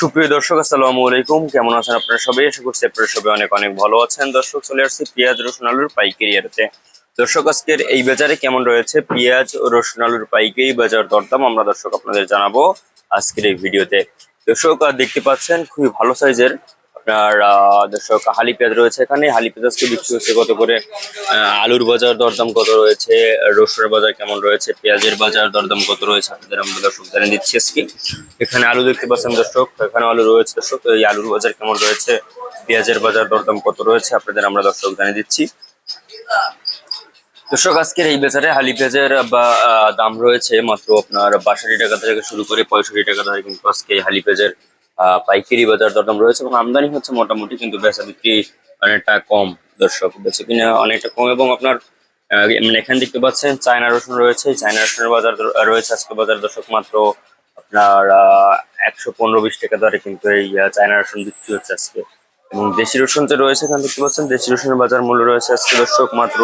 সুপ্রিয় দর্শক, আসসালামু আলাইকুম। কেমন আছেন আপনারা সবাই? আশা করছি আপনারা সবাই অনেক অনেক ভালো আছেন। দর্শক, চলে আসছি পেঁয়াজ, রসুন, আলুর পাইকারি আড়তে দর্শক, আজকের এই বাজারে কেমন রয়েছে? পেঁয়াজ ও রসুন, আলুর পাইকারি, বাজার দরদাম আমরা দর্শক আপনাদের জানাব আজকের এই ভিডিওতে। দর্শক দেখতে পাচ্ছেন, খুবই ভালো সাইজের আপনার দর্শক হালি পেঁয়াজ রয়েছে এখানে। হালি পেঁয়াজ আজকে বিক্রি হচ্ছে কত করে? আলুর বাজার দরদাম কত রয়েছে? রসুনের বাজার কেমন রয়েছে? পেঁয়াজের বাজার দরদাম কত রয়েছে? আপনাদের আমরা দর্শক জানিয়ে দিচ্ছি আজকে। এখানে আলু দেখতে পাচ্ছেন দর্শক, এখানে আলু রয়েছে দর্শক। এই আলুর বাজার কেমন রয়েছে? পেঁয়াজের বাজার দরদাম কত রয়েছে? আপনাদের আমরা দর্শক জানিয়ে দিচ্ছি। দর্শক, আজকের এই বাজারে হালি পেঁয়াজের বা দাম রয়েছে মাত্র আপনার বাষট্টি টাকা থেকে শুরু করে পঁয়ষট্টি টাকা ধরে কিন্তু আজকে হালি পেঁয়াজের পাইকারি বাজার দরদাম রয়েছে এবং আমদানি হচ্ছে মোটামুটি, কিন্তু বেচা বিক্রি অনেকটা কম দর্শক। বেচে কিনা অনেকটা কম এবং আপনার মানে এখানে দেখতে পাচ্ছেন চায়না রসুন রয়েছে। চায়না রসুনের বাজার রয়েছে আজকে বাজার দর্শক মাত্র আপনার একশো পনেরো বিশ টাকা দরে কিন্তু এই চায়না রসুন বিক্রি হচ্ছে আজকে। এবং দেশি রসুন যে রয়েছে, এখানে দেখতে পাচ্ছেন, দেশি রসুনের বাজার মূল্য রয়েছে আজকে দর্শক মাত্র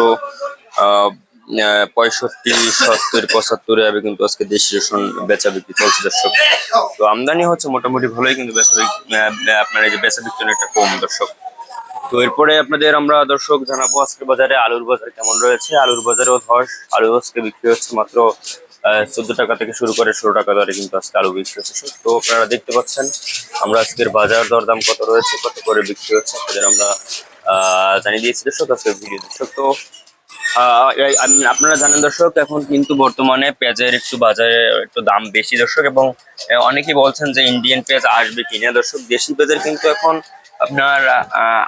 পঁয়ষট্টি, সত্তর, পঁচাত্তর এভাবে কিন্তু আজকে দেশি রসুন বেচা বিক্রি চলছে দর্শক। তো আমদানি হচ্ছে মোটামুটি ভালোই, কিন্তু বেচা আপনার এই যে বেচা বিক্রি অনেকটা কম, দর্শক। তো এরপরে আপনাদের আমরা, দর্শক, জানাব আজকে বাজারে আলুর বাজার কেমন রয়েছে। আলুর বাজারেও ধস, আলু আজকে বিক্রি হচ্ছে মাত্র চোদ্দ টাকা থেকে শুরু করে ষোলো টাকা দরে কিন্তু আজকে আলু বিক্রি হচ্ছে। তো আপনারা দেখতে পাচ্ছেন, আমরা আজকের বাজার দরদাম কত রয়েছে, কত করে বিক্রি হচ্ছে, আপনাদের আমরা জানিয়ে দিয়েছি, দর্শক, আজকের ভিডিও, দর্শক। তো আপনারা জানেন দর্শক, এখন কিন্তু বর্তমানে পেঁয়াজের একটু বাজারে একটু দাম বেশি দর্শক, এবং অনেকেই বলছেন যে ইন্ডিয়ান পেঁয়াজ আসবে কিনা দর্শক। দেশি পেঁয়াজের কিন্তু এখন আপনার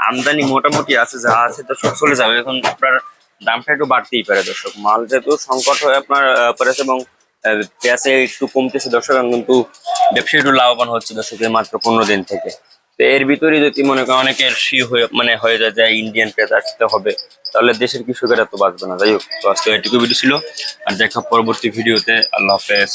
আমদানি মোটামুটি আছে, যা আছে দর্শক, চলে যাবে। এখন আপনার দামটা একটু বাড়তেই পারে দর্শক। মাল যেহেতু সংকট হয়ে আপনার পড়েছে, এবং পেঁয়াজে একটু কমতেছে দর্শক কিন্তু ব্যবসায়ী একটু লাভবান হচ্ছে দর্শকের মাত্র পনেরো দিন থেকে। এর ভিতরে যদি মনে করেন অনেকের শি হয়ে মানে হয়ে যায় যে ইন্ডিয়ান পেঁয়াজ আসতে হবে, তাহলে দেশের কৃষকেরা তো বাঁচবে না। যাই হোক, তো আজকে এটুকু ভিডিও ছিল, আর দেখা পরবর্তী ভিডিওতে আল্লাহ হাফেজ।